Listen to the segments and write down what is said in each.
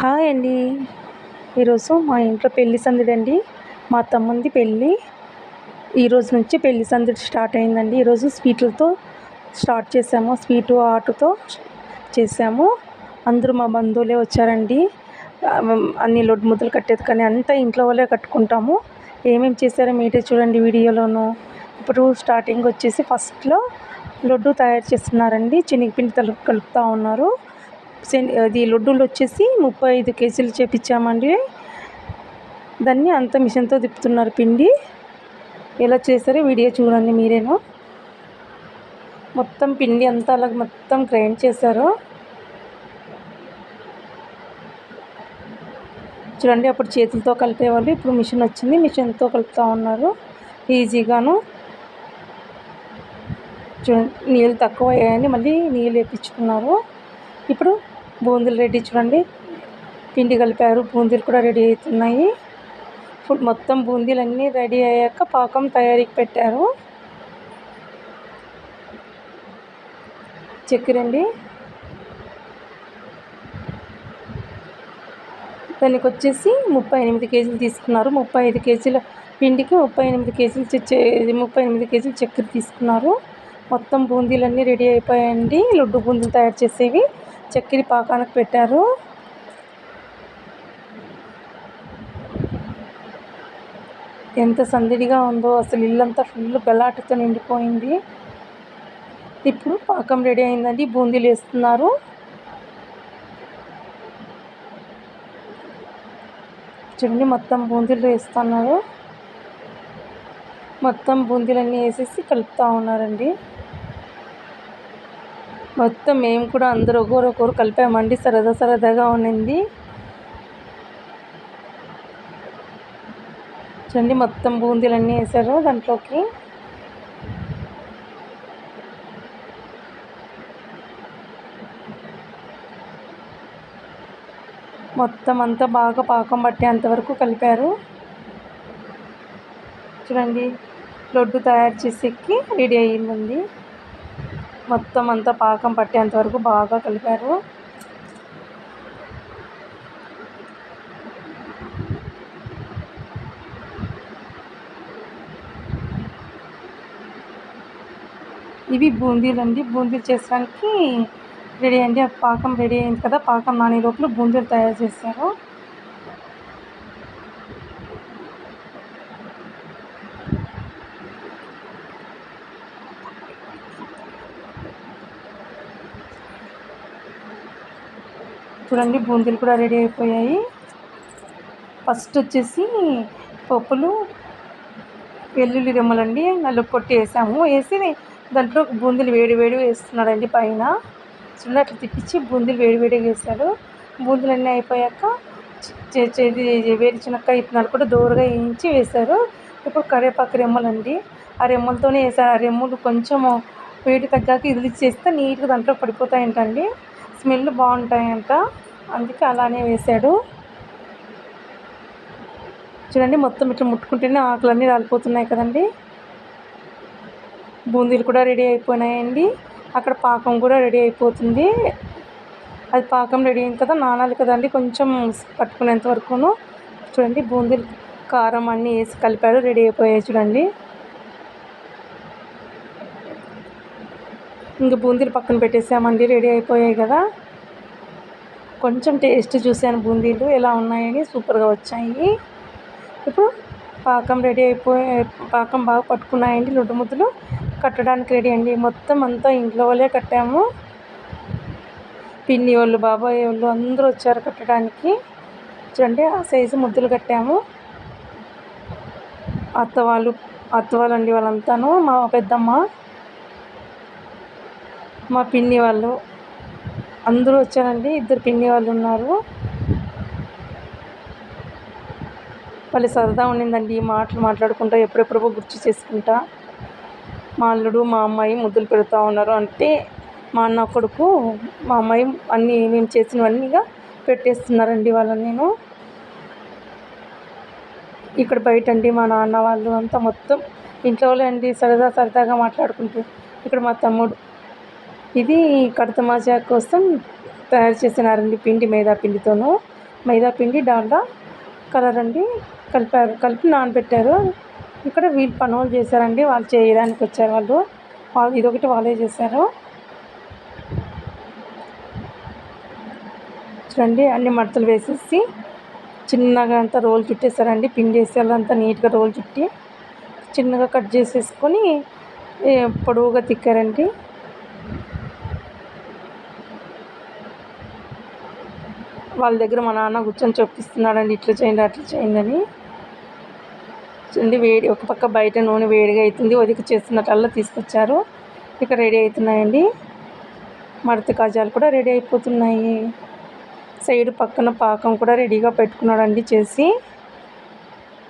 Hi అండి. ఈరోజు మా ఇంట్లో పెళ్ళి సందడి అండి. మా తమ్ముంది పెళ్ళి. ఈరోజు నుంచి పెళ్ళి సందడి స్టార్ట్ అయిందండి. ఈరోజు స్వీట్లతో స్టార్ట్ చేసాము. స్వీటు ఆటతో చేసాము. అందరూ మా బంధువులే వచ్చారండి. అన్ని లొడ్డు ముద్దలు కట్టేది కానీ అంతా ఇంట్లో వాళ్ళే కట్టుకుంటాము. ఏమేమి చేశారో మీరే చూడండి వీడియోలోను. ఇప్పుడు స్టార్టింగ్ వచ్చేసి ఫస్ట్లో లడ్డు తయారు చేస్తున్నారండి. శనగపిండి తలుపు కలుపుతూ ఉన్నారు. శని అది లడ్డూలు వచ్చేసి ముప్పై ఐదు కేజీలు చేపించామండి దాన్ని అంత మిషన్తో తిప్పుతున్నారు పిండి. ఎలా చేశారో వీడియో చూడండి మీరేను. మొత్తం పిండి అంతా అలా మొత్తం గ్రైండ్ చేశారు. చూడండి అప్పుడు చేతులతో కలిపేవాళ్ళు ఇప్పుడు మిషన్ వచ్చింది మిషన్తో కలుపుతూ ఉన్నారు. ఈజీగాను. చూడండి నీళ్ళు తక్కువ అయ్యాయని మళ్ళీ నీళ్ళు వేపించుకున్నారు. ఇప్పుడు బూందీలు రెడీ చూడండి. పిండి కలిపారు బూందీలు కూడా రెడీ అవుతున్నాయి. ఫుడ్ మొత్తం బూందీలు అన్నీ రెడీ అయ్యాక పాకం తయారీకి పెట్టారు. చక్కెర అండి దానికి వచ్చేసి ముప్పై ఎనిమిది కేజీలు తీసుకున్నారు. ముప్పై ఐదు కేజీల పిండికి ముప్పై ఎనిమిది కేజీలు ముప్పై ఎనిమిది కేజీలు చక్కెర తీసుకున్నారు. మొత్తం బూందీలన్నీ రెడీ అయిపోయాయండి. లడ్డు బూందీలు తయారు చేసేవి. చక్కెర పాకానికి పెట్టారు. ఎంత సందడిగా ఉందో అసలు ఇల్లంతా ఫుల్ గలాటతో నిండిపోయింది. ఇప్పుడు పాకం రెడీ అయిందండి బూందీలు వేస్తున్నారు. చూడండి మొత్తం బూందీలు వేస్తున్నారు. మొత్తం బూందీలన్నీ వేసేసి కలుపుతూ ఉన్నారండి. మొత్తం మేము కూడా అందరూ ఒకరు ఒకరు కలిపామండి. సరదా సరదాగా ఉన్నింది చూడండి మొత్తం బూందీలన్నీ వేసారు దాంట్లోకి. మొత్తం అంతా బాగా పాకం పట్టేంతవరకు కలిపారు. చూడండి లడ్డు తయారు చేసేకి రెడీ అయ్యిందండి. మొత్తం అంతా పాకం పట్టేంత వరకు బాగా కలిపారు. ఇవి బూందీలు అండి. బూందీలు చేసడానికి రెడీ అండి పాకం రెడీ అయింది కదా పాకం నానే లోపల బూందీలు తయారు చేశారు. చూడండి బూందీలు కూడా రెడీ అయిపోయాయి. ఫస్ట్ వచ్చేసి పప్పులు వెల్లుల్లి రెమ్మలండి నలుగు కొట్టి వేసాము. వేసి దాంట్లో బూందీలు వేడి వేడి వేస్తున్నాడండి పైన. చూడండి అట్లా తిప్పించి బూందీలు వేడి వేడిగా వేసాడు బూందీలు అన్నీ అయిపోయాక వేడి చిన్నకాయ ఇత్తనాలు కూడా దోరగా వేయించి వేశారు. ఇప్పుడు కరివేపాకు రెమ్మలండి. ఆ రెమ్మలతోనే వేసారు ఆ రెమ్మలు కొంచెము వేడి తగ్గాక ఇదిలిచ్చేస్తే నీట్గా దాంట్లో పడిపోతాయంటండి. స్మెల్ బాగుంటాయంట. అందుకే అలానే వేసాడు చూడండి మొత్తం ఇట్లా ముట్టుకుంటేనే ఆకులన్నీ రాలిపోతున్నాయి కదండి. బూందీలు కూడా రెడీ అయిపోయినాయండి. అక్కడ పాకం కూడా రెడీ అయిపోతుంది. అది పాకం రెడీ అయింది కదా నానాలి కదండి కొంచెం పట్టుకునేంత వరకును. చూడండి బూందీలు కారం అన్నీ వేసి కలిపాడు రెడీ అయిపోయాయి చూడండి. ఇంక బూందీలు పక్కన పెట్టేసామండి రెడీ అయిపోయాయి కదా. కొంచెం టేస్ట్ చూశాను బూందీలు ఎలా ఉన్నాయని సూపర్గా వచ్చాయి. ఇప్పుడు పాకం రెడీ అయిపోయి పాకం బాగా పట్టుకున్నాయండి లొడ్డు ముద్దలు. కట్టడానికి రెడీ అండి. మొత్తం అంతా ఇంట్లో వాళ్ళే కట్టాము. పిన్ని వాళ్ళు బాబాయ్ వాళ్ళు అందరూ వచ్చారు కట్టడానికి. చూడండి ఆ సైజు ముద్దలు కట్టాము. అత్త వాళ్ళు అత్త వాళ్ళండి వాళ్ళంతాను. మా పెద్దమ్మ మా పిన్ని వాళ్ళు అందరూ వచ్చారండి. ఇద్దరు పిన్ని వాళ్ళు ఉన్నారు. వాళ్ళు సరదా ఉండిందండి మాటలు మాట్లాడుకుంటా ఎప్పుడెప్పుడో గుర్తు చేసుకుంటా. మా అల్లుడు మా అమ్మాయి ముద్దులు పెడుతూ ఉన్నారు. అంటే మా అన్న కొడుకు మా అమ్మాయి అన్నీ మేము చేసినవన్నీగా పెట్టేస్తున్నారండి వాళ్ళని నేను. ఇక్కడ బయట అండి మా నాన్న వాళ్ళు అంతా మొత్తం ఇంట్లో అండి సరదా సరదాగా మాట్లాడుకుంటూ ఇక్కడ మా తమ్ముడు ఇది కడతమాజా కోసం తయారు చేసినారండి పిండి మైదా పిండితోనూ. మైదా పిండి డాల్డా కలర్ అండి. కలిపారు కలిపి నానబెట్టారు. ఇక్కడ వీళ్ళు పనులు చేశారండి వాళ్ళు చేయడానికి వచ్చారు వాళ్ళు. వాళ్ళు ఇదొకటి వాళ్ళే చేశారు. చూడండి అన్ని మడతలు వేసేసి చిన్నగా అంతా రోల్ చుట్టేసారండి పిండి వేసి అంతా నీట్గా రోల్ చుట్టి చిన్నగా కట్ చేసేసుకొని పొడవుగా తిక్కారండి. వాళ్ళ దగ్గర మా నాన్న కూర్చొని చూపిస్తున్నాడండి ఇట్లా చేయండి అట్లా చేయండి అని. చూడండి వేడి ఒక పక్క బయట నూనె వేడిగా అవుతుంది ఒదిక చేస్తున్నట్టల్లా తీసుకొచ్చారు. ఇక్కడ రెడీ అవుతున్నాయండి. మడత కాజాలు కూడా రెడీ అయిపోతున్నాయి. సైడ్ పక్కన పాకం కూడా రెడీగా పెట్టుకున్నాడండి చేసి.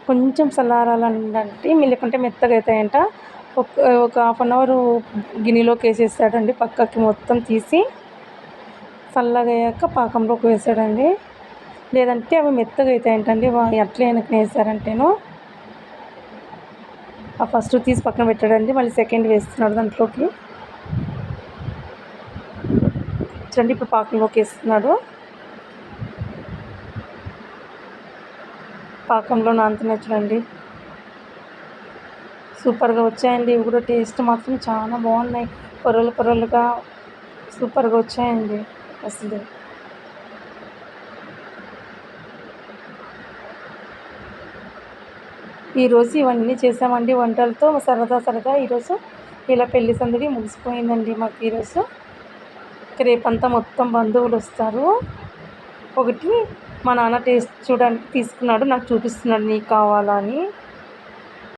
కొంచెం చల్లారాలంటే లేకుంటే మెత్తగా అవుతాయంట. ఒక ఒక హాఫ్ అన్ అవర్ గిన్నెలోకి వేసేస్తాడండి పక్కకి మొత్తం తీసి. చల్లగా అయ్యాక పాకంలోకి వేసాడండి. లేదంటే అవి మెత్తగా అవుతాయంటండి ఎట్లా అట్లే వెనక్కి వేసారంటేను ఆ ఫస్ట్ తీసి పక్కన పెట్టాడండి మళ్ళీ సెకండ్ వేస్తున్నాడు దాంట్లోకి. చూడండి ఇప్పుడు పాకంలోకి వేస్తున్నాడు. పాకంలో నానుతున్నాయి చూడండి. సూపర్గా వచ్చాయండి ఇవి కూడా టేస్ట్ మాత్రం చాలా బాగున్నాయి. పొరలు పొరలుగా సూపర్గా వచ్చాయండి. అసలు ఈరోజు ఇవన్నీ చేసామండి వంటలతో. సరదా సరదా ఈరోజు ఇలా పెళ్ళి సందడి ముగిసిపోయిందండి మాకు ఈరోజు. రేపంతా మొత్తం బంధువులు వస్తారు. ఒకటి మా నాన్న టేస్ట్ చూడడానికి తీసుకున్నాడు నాకు చూపిస్తున్నాడు నీకు కావాలా అని.